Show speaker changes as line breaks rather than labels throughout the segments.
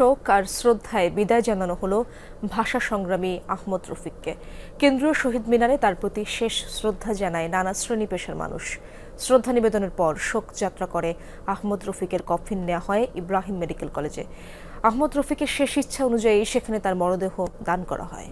শোক আর শ্রদ্ধায় বিদায় জানানো হলো ভাষা সংগ্রামী আহমদ রফিককে। কেন্দ্রীয় শহীদ মিনারে তার প্রতি শেষ শ্রদ্ধা জানায় নানা শ্রেণি পেশার মানুষ। শ্রদ্ধা নিবেদনের পর শোক যাত্রা করে আহমদ রফিকের কফিন নেওয়া হয় ইব্রাহিম মেডিকেল কলেজে। আহমদ রফিকের শেষ ইচ্ছা অনুযায়ী সেখানে তার মরদেহ দান করা হয়।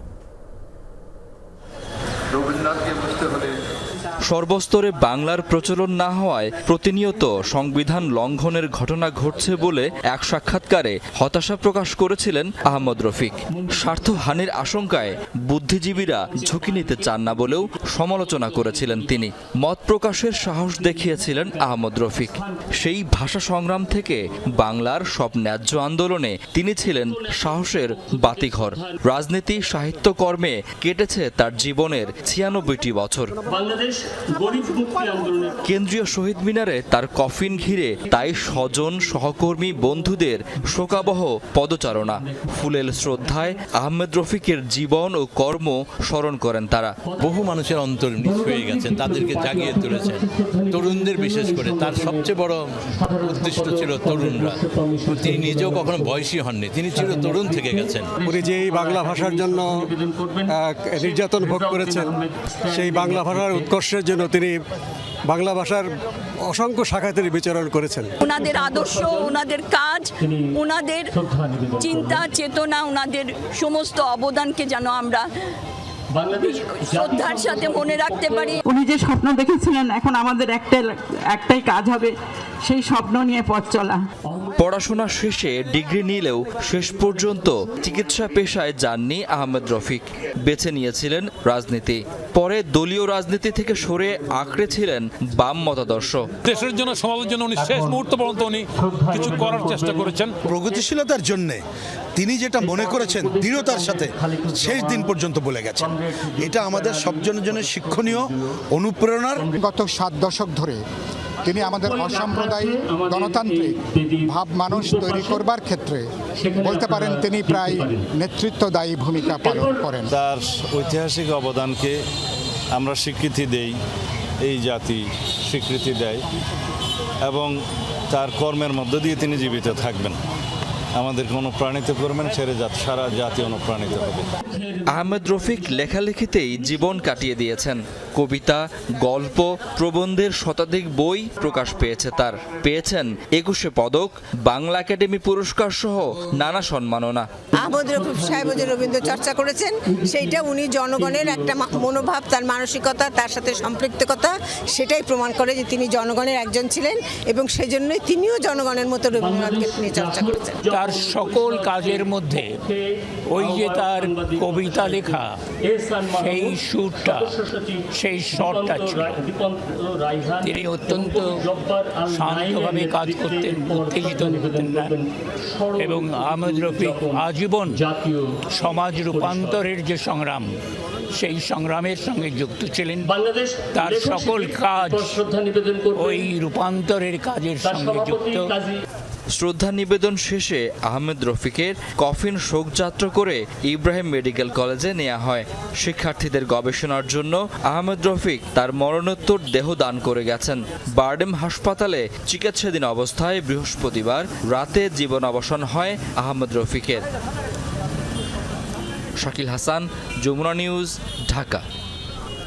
সর্বস্তরে বাংলার প্রচলন না হওয়ায় প্রতিনিয়ত সংবিধান লঙ্ঘনের ঘটনা ঘটছে বলে এক সাক্ষাৎকারে হতাশা প্রকাশ করেছিলেন আহমদ রফিক। স্বার্থহানির আশঙ্কায় বুদ্ধিজীবীরা ঝুঁকি নিতে চান না বলেও সমালোচনা করেছিলেন তিনি। মত প্রকাশের সাহস দেখিয়েছিলেন আহমদ রফিক। সেই ভাষা সংগ্রাম থেকে বাংলার সব ন্যায্য আন্দোলনে তিনি ছিলেন সাহসের বাতিঘর। রাজনীতি সাহিত্যকর্মে কেটেছে তার জীবনের ছিয়ানব্বইটি বছর।
বাংলাদেশ গরিব মুক্তি আন্দোলনের
কেন্দ্রীয় শহীদ মিনারে তার কফিন ঘিরে তাই স্বজন সহকর্মী বন্ধুদের শোকাবহ পদচারণা। ফুলেল শ্রদ্ধায় আহমেদ রফিকের জীবন ও কর্ম স্মরণ করেন তারা।
বহু মানুষের অন্তর হয়ে গেছেন তাদেরকে জাগিয়ে তুলেছেন। তরুণদের বিশেষ করে তার সবচেয়ে বড় উদ্দিষ্ট ছিল তরুণরা। তিনি নিজেও কখনো বয়সী হননি তিনি ছিল তরুণ থেকে গেছেন।
উনি যে এই বাংলা ভাষার জন্য নির্যাতন ভোগ করেছেন সেই বাংলা ভাষার উৎকর্ষের জন্য তিনি বাংলা ভাষার অসংখ্য শাখায় তিনি বিচরণ করেছেন।
ওনাদের আদর্শ ওনাদের কাজ ওনাদের চিন্তা চেতনা ওনাদের সমস্ত অবদানকে যেন আমরা শ্রদ্ধার সাথে মনে রাখতে পারি।
উনি যে স্বপ্ন দেখেছিলেন এখন আমাদের একটাই একটাই কাজ হবে সেই স্বপ্ন নিয়ে পথ চলা।
পড়াশোনা শেষে ডিগ্রি নিলেও শেষ পর্যন্ত চিকিৎসা পেশায় যাননি আহমেদ রফিক। বেছে নিয়েছিলেন রাজনীতি। পরে দলীয় রাজনীতি থেকে সরে আঁকড়েছিলেন বাম মতাদর্শ।
দেশের জন্য সমাজের জন্য উনি শেষ মুহূর্ত পর্যন্ত উনি কিছু করার চেষ্টা করেছেন।
প্রগতিশীলতার জন্য তিনি যেটা মনে করেছেন দৃঢ়তার সাথে শেষ দিন পর্যন্ত বলে গেছেন। এটা আমাদের সবজনের জন্য শিক্ষণীয় অনুপ্রেরণার
গত সাত দশক ধরে তিনি আমাদের অসাম্প্রদায়িক গণতান্ত্রিক ভাব মানুষ তৈরি করবার ক্ষেত্রে বলতে পারেন তিনি প্রায় নেতৃত্বদায়ী ভূমিকা পালন করেন।
তার ঐতিহাসিক অবদানকে আমরা স্বীকৃতি দেই এই জাতি স্বীকৃতি দেয় এবং তার কর্মের মধ্য দিয়ে তিনি জীবিত থাকবেন। আমাদেরকে অনুপ্রাণিত করবেন ছেড়ে যাত সারা জাতি অনুপ্রাণিত হবে।
আহমেদ রফিক লেখালেখিতেই জীবন কাটিয়ে দিয়েছেন। কবিতা গল্প প্রবন্ধের শতাধিক বই প্রকাশ পেয়েছে তার। পেয়েছেন একুশে পদক বাংলা একাডেমি পুরস্কার সহ নানা সম্মাননা।
আহমদ রফিক সাহেব যে রবীন্দ্র চর্চা করেছেন সেইটা উনি জনগণের একটা মনোভাব তার মানসিকতা তার সাথে সম্পৃক্ততা সেটাই প্রমাণ করে যে তিনি জনগণের একজন ছিলেন এবং সেজন্যই তিনিও জনগণের মতো রবীন্দ্রনাথকে তিনি চর্চা করেছেন।
তার সকল কাজের মধ্যে ওই যে তার কবিতা লেখা সেই সুরটা সেই শটটা ছিল। তিনি অত্যন্ত শান্তভাবে কাজ করতেন উত্তেজিত হতেন না। এবং আহমদ রফিক আজীবন সমাজ রূপান্তরের যে সংগ্রাম সেই সংগ্রামের সঙ্গে যুক্ত ছিলেন। তার সকল কাজ ওই রূপান্তরের কাজের সঙ্গে যুক্ত।
শ্রদ্ধা নিবেদন শেষে আহমেদ রফিকের কফিন শোকযাত্রা করে ইব্রাহিম মেডিকেল কলেজে নেওয়া হয়। শিক্ষার্থীদের গবেষণার জন্য আহমেদ রফিক তার মরণোত্তর দেহ দান করে গেছেন। বার্ডেম হাসপাতালে চিকিৎসাধীন অবস্থায় বৃহস্পতিবার রাতে জীবন অবসান হয় আহমেদ রফিকের। শাকিল হাসান, যমুনা নিউজ, ঢাকা।